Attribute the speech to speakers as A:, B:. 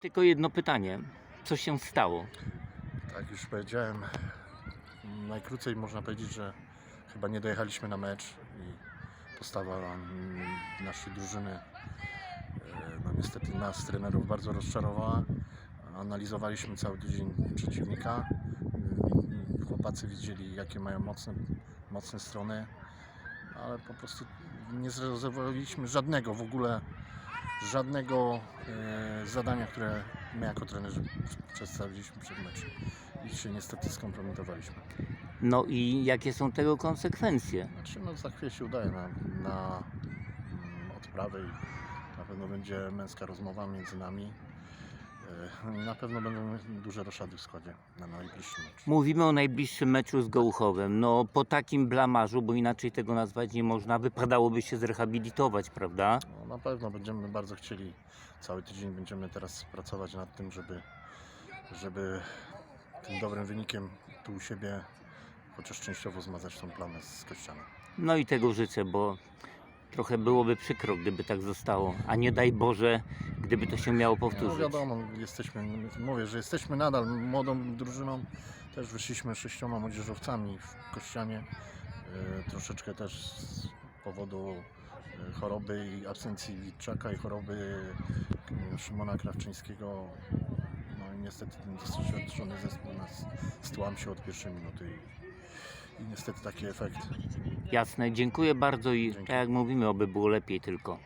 A: Tylko jedno pytanie. Co się stało?
B: Tak już powiedziałem, najkrócej można powiedzieć, że chyba nie dojechaliśmy na mecz i postawa mm, naszej drużyny e, no niestety nas trenerów bardzo rozczarowała. Analizowaliśmy cały tydzień przeciwnika. Mm, Chłopacy widzieli jakie mają mocne, mocne strony, ale po prostu nie zrealizowaliśmy żadnego w ogóle żadnego e, zadania, które my jako trenerzy przedstawiliśmy przed meczem i się niestety skompromitowaliśmy.
A: No i jakie są tego konsekwencje?
B: Znaczy, no za chwilę się udaje na, na mm, odprawę i na pewno będzie męska rozmowa między nami. E, Na pewno będą duże roszady w składzie na najbliższy mecz.
A: Mówimy o najbliższym meczu z Gołuchowem. No po takim blamarzu, bo inaczej tego nazwać nie można, wypadałoby się zrehabilitować, prawda?
B: No, na pewno będziemy bardzo chcieli, cały tydzień będziemy teraz pracować nad tym, żeby, żeby tym dobrym wynikiem tu u siebie chociaż częściowo zmazać tą plamę z kościana.
A: No i tego życzę, bo trochę byłoby przykro, gdyby tak zostało. A nie daj Boże, gdyby to się miało
B: No
A: powtórzyć.
B: wiadomo, jesteśmy, mówię, że jesteśmy nadal młodą drużyną. Też wyszliśmy sześcioma młodzieżowcami w Kościanie. E, troszeczkę też z powodu e, choroby i absencji Witczaka i choroby e, Szymona Krawczyńskiego. No i niestety ten doświadczony zespół nas stłam się od pierwszej minuty i, i niestety taki efekt.
A: Jasne, dziękuję bardzo i tak jak mówimy, oby było lepiej tylko.